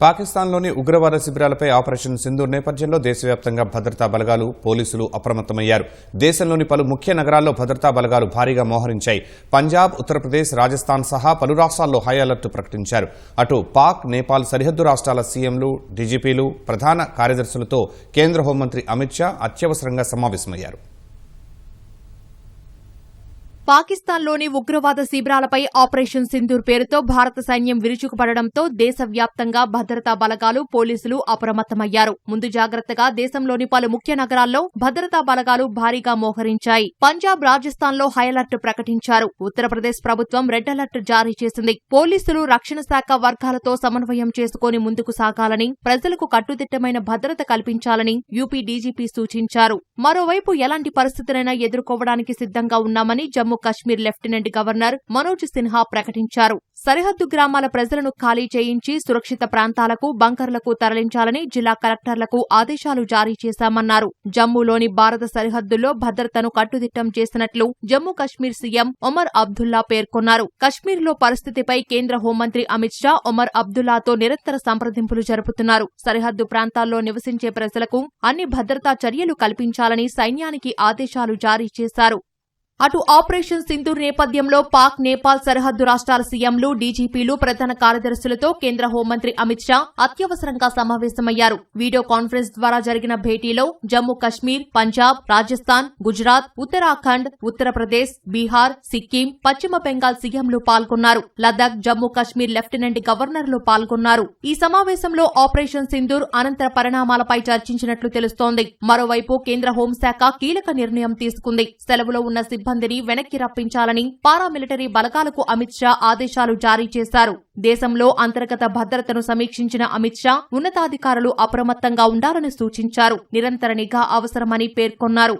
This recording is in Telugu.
పాకిస్తాన్లోని ఉగ్రవాద శిబిరాలపై ఆపరేషన్ సింధూర్ నేపథ్యంలో దేశవ్యాప్తంగా భద్రతా బలగాలు పోలీసులు అప్రమత్తమయ్యారు. దేశంలోని పలు ముఖ్య నగరాల్లో భద్రతా బలగాలు భారీగా మోహరించాయి. పంజాబ్ ఉత్తరప్రదేశ్ రాజస్థాన్ సహా పలు రాష్ట్రాల్లో హై అలర్ట్ ప్రకటించారు. అటు పాక్ నేపాల్ సరిహద్దు రాష్ట్రాల సీఎంలు డీజీపీలు ప్రధాన కార్యదర్శులతో కేంద్ర హోంమంత్రి అమిత్ షా అత్యవసరంగా సమావేశమయ్యారు. పాకిస్తాన్లోని ఉగ్రవాద శిబిరాలపై ఆపరేషన్ సింధూర్ పేరుతో భారత సైన్యం విరుచుకుపడడంతో దేశవ్యాప్తంగా భద్రతా బలగాలు పోలీసులు అప్రమత్తమయ్యారు. ముందు జాగ్రత్తగా దేశంలోని పలు ముఖ్య నగరాల్లో భద్రతా బలగాలు భారీగా మోహరించాయి. పంజాబ్ రాజస్థాన్లో హైఅలర్ట్ ప్రకటించారు. ఉత్తరప్రదేశ్ ప్రభుత్వం రెడ్ అలర్ట్ జారీ చేసింది. పోలీసులు రక్షణ శాఖ వర్గాలతో సమన్వయం చేసుకుని ముందుకు సాగాలని ప్రజలకు కట్టుదిట్టమైన భద్రత కల్పించాలని యూపీ డీజీపీ సూచించారు. మరోవైపు ఎలాంటి పరిస్థితులైనా ఎదుర్కోవడానికి సిద్ధంగా ఉన్నామని జమ్మూ కశ్మీర్ లెఫ్టినెంట్ గవర్నర్ మనోజ్ సిన్హా ప్రకటించారు. సరిహద్దు గ్రామాల ప్రజలను ఖాళీ చేయించి సురక్షిత ప్రాంతాలకు బంకర్లకు తరలించాలని జిల్లా కలెక్టర్లకు ఆదేశాలు జారీ చేశామన్నారు. జమ్మూలోని భారత సరిహద్దుల్లో భద్రతను కట్టుదిట్టం చేసినట్లు జమ్మూ కశ్మీర్ సీఎం ఒమర్ అబ్దుల్లా పేర్కొన్నారు. కశ్మీర్లో పరిస్థితిపై కేంద్ర హోంమంత్రి అమిత్ షా ఒమర్ అబ్దుల్లాతో నిరంతర సంప్రదింపులు జరుపుతున్నారు. సరిహద్దు ప్రాంతాల్లో నివసించే ప్రజలకు అన్ని భద్రతా చర్యలు కల్పించాలని సైన్యానికి ఆదేశాలు జారీ చేశారు. అటు ఆపరేషన్ సింధూర్ నేపథ్యంలో పాక్ నేపాల్ సరిహద్దు రాష్ట్రాల సీఎంలు డీజీపీలు ప్రధాన కార్యదర్శులతో కేంద్ర హోంమంత్రి అమిత్ షా అత్యవసరంగా సమావేశమయ్యారు. వీడియో కాన్ఫరెన్స్ ద్వారా జరిగిన భేటీలో జమ్మూ కశ్మీర్ పంజాబ్ రాజస్థాన్ గుజరాత్ ఉత్తరాఖండ్ ఉత్తరప్రదేశ్ బీహార్ సిక్కిం పశ్చిమ బెంగాల్ సీఎంలు పాల్గొన్నారు. లద్దాఖ్ జమ్మూ కశ్మీర్ లెఫ్టినెంట్ గవర్నర్లు పాల్గొన్నారు. ఈ సమావేశంలో ఆపరేషన్ సింధూర్ అనంతర పరిణామాలపై చర్చించినట్లు తెలుస్తోంది. మరోవైపు కేంద్ర హోంశాఖ కీలక నిర్ణయం తీసుకుంది. సెలవులో ఉన్న సిబ్బందిని వెనక్కి రప్పించాలని పారామిలిటరీ బలగాలకు అమిత్ షా ఆదేశాలు జారీ చేశారు. దేశంలో అంతర్గత భద్రతను సమీక్షించిన అమిత్ షా ఉన్నతాధికారులు అప్రమత్తంగా ఉండాలని సూచించారు. నిరంతర నిఘా అవసరమని పేర్కొన్నారు.